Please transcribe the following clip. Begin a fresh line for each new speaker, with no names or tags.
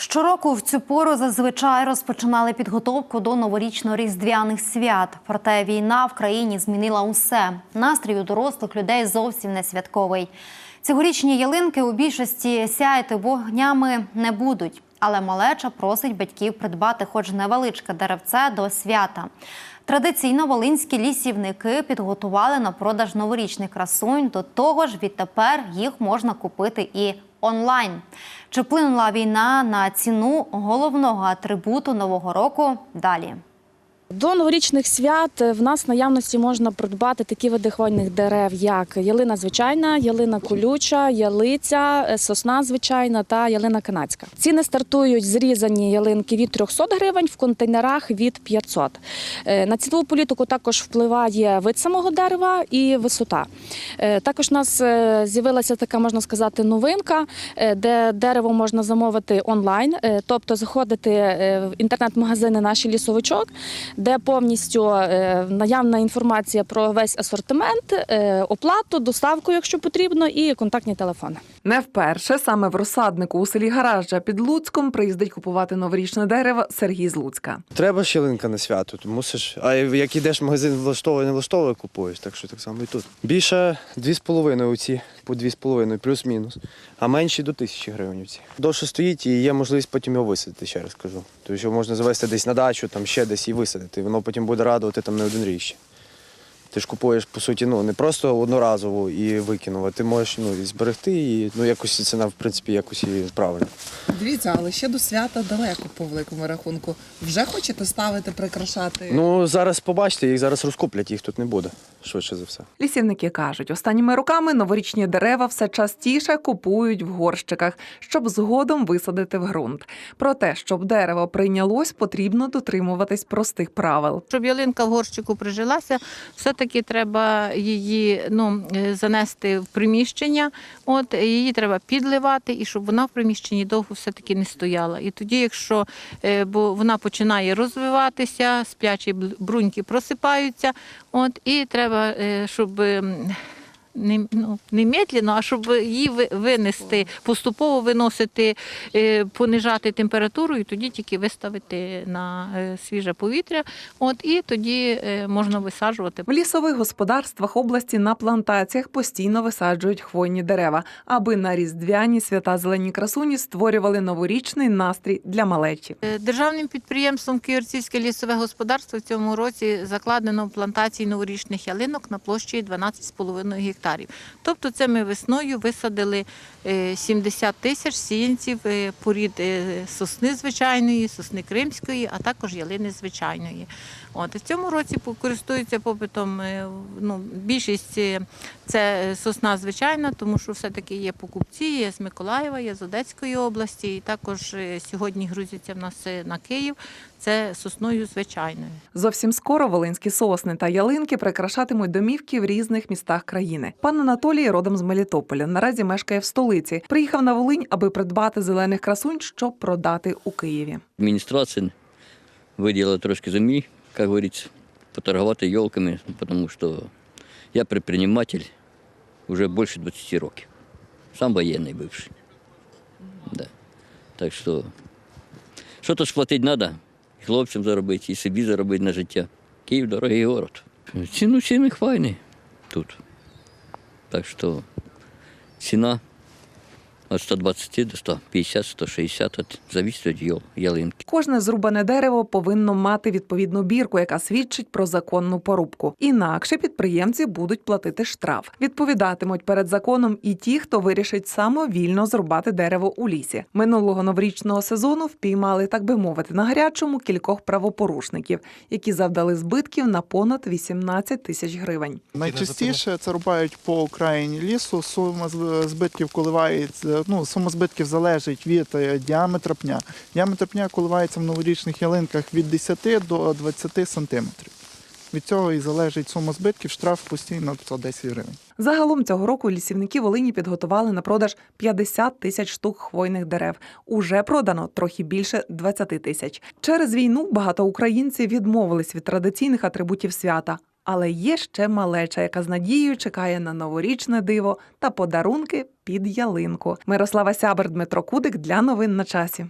Щороку в цю пору зазвичай розпочинали підготовку до новорічно-різдвяних свят. Проте війна в країні змінила усе. Настрій у дорослих людей зовсім не святковий. Цьогорічні ялинки у більшості сяяти вогнями не будуть. Але малеча просить батьків придбати хоч невеличке деревце до свята. Традиційно волинські лісівники підготували на продаж новорічних красунь. До того ж, відтепер їх можна купити і онлайн. Чи вплинула війна на ціну головного атрибуту нового року? Далі.
До новорічних свят в нас наявності можна придбати такі види хвойних дерев, як ялина звичайна, ялина колюча, ялиця, е, сосна звичайна та ялина канадська. Ціни стартують зрізані ялинки від 300 гривень в контейнерах від 500. Е, На цінову політику також впливає вид самого дерева і висота. Е, Також у нас е, з'явилася така, можна сказати, новинка, е, де дерево можна замовити онлайн, е, тобто заходити е, в інтернет-магазини наші лісовичок, де повністю е, наявна інформація про весь асортимент, е, оплату, доставку, якщо потрібно, і контактні телефони.
Не вперше саме в розсаднику у селі Гаража під Луцьком приїздить купувати новорічне дерево Сергій з Луцька.
Треба ж ялинка на свято, то мусиш. А як ідеш в магазин влаштовує, не влаштовує, купуєш, так що так само і тут. Більше 2,5 оці, по 2,5, плюс-мінус. А менші до 1000 гривень. Довше стоїть і є можливість потім його висадити, ще раз кажу. Тобто що можна завести десь на дачу, там ще десь і висадити. Воно потім буде радувати там не один рік ще. Ти ж купуєш, по суті, ну не просто одноразово і викинув, а ти можеш ну, і зберегти, і ну якось ціна, в принципі, якось і правильно.
Дивіться, але ще до свята далеко по великому рахунку. Вже хочете ставити, прикрашати?
Ну зараз побачите, їх зараз розкуплять, їх тут не буде, швидше за все.
Лісівники кажуть, останніми роками новорічні дерева все частіше купують в горщиках, щоб згодом висадити в ґрунт. Проте, щоб дерево прийнялось, потрібно дотримуватись простих правил.
Щоб ялинка в горщику прижилася, все-таки треба її ну, е, занести в приміщення, от, її треба підливати, і щоб вона в приміщенні довго все-таки не стояла. І тоді, якщо е, бо вона починає розвиватися, сплячі бруньки просипаються, от, і треба, е, щоб. Не, ну, не медленно, а щоб її ви- винести, поступово виносити, е, понижати температуру і тоді тільки виставити на е, свіже повітря. От і тоді е, можна висаджувати.
В лісових господарствах області на плантаціях постійно висаджують хвойні дерева, аби на різдвяні свята зелені красуні створювали новорічний настрій для малечі.
Державним підприємством Київське лісове господарство в цьому році закладено плантації новорічних ялинок на площі 12,5 гектарів. Тобто, це ми весною висадили е, 70 тисяч сіянців е, порід е, сосни звичайної, сосни кримської, а також ялини звичайної. От в цьому році користуються попитом. е, Ну, більшість е, це сосна звичайна, тому що все-таки є покупці, є з Миколаєва, є з Одеської області, і також е, сьогодні грузяться в нас е, на Київ. Це сосною звичайною.
Зовсім скоро волинські сосни та ялинки прикрашатимуть домівки в різних містах країни. Пан Анатолій родом з Мелітополя. Наразі мешкає в столиці. Приїхав на Волинь, аби придбати зелених красунь, щоб продати у Києві.
администрация выделила трошки земли, как говорится, поторговать елками, потому что я предприниматель уже больше 20 років. Сам военный бывший. Да. Так що що-то сплатити треба, і хлопцям заробити, і собі заробити на життя. Київ дорогий город. Ціну ціни хвайні тут. Так что ціна від 120 до 150, 160, от, зависить від йол, ялинки.
Кожне зрубане дерево повинно мати відповідну бірку, яка свідчить про законну порубку. Інакше підприємці будуть платити штраф. Відповідатимуть перед законом і ті, хто вирішить самовільно зрубати дерево у лісі. Минулого новорічного сезону впіймали, так би мовити, на гарячому кількох правопорушників, які завдали збитків на понад 18 тисяч гривень.
Найчастіше це рубають по окраїні лісу. Сума з- збитків коливається. Ну, сума збитків залежить від е, діаметра пня. Діаметр пня коливається в новорічних ялинках від 10 до 20 сантиметрів. Від цього і залежить сума збитків, штраф постійно 110 гривень.
Загалом цього року лісівники Волині підготували на продаж 50 тисяч штук хвойних дерев. Уже продано трохи більше 20 тисяч. Через війну багато українців відмовились від традиційних атрибутів свята. Але є ще малеча, яка з надією чекає на новорічне диво та подарунки під ялинку. Мирослава Сябер, Дмитро Кудик для новин на часі.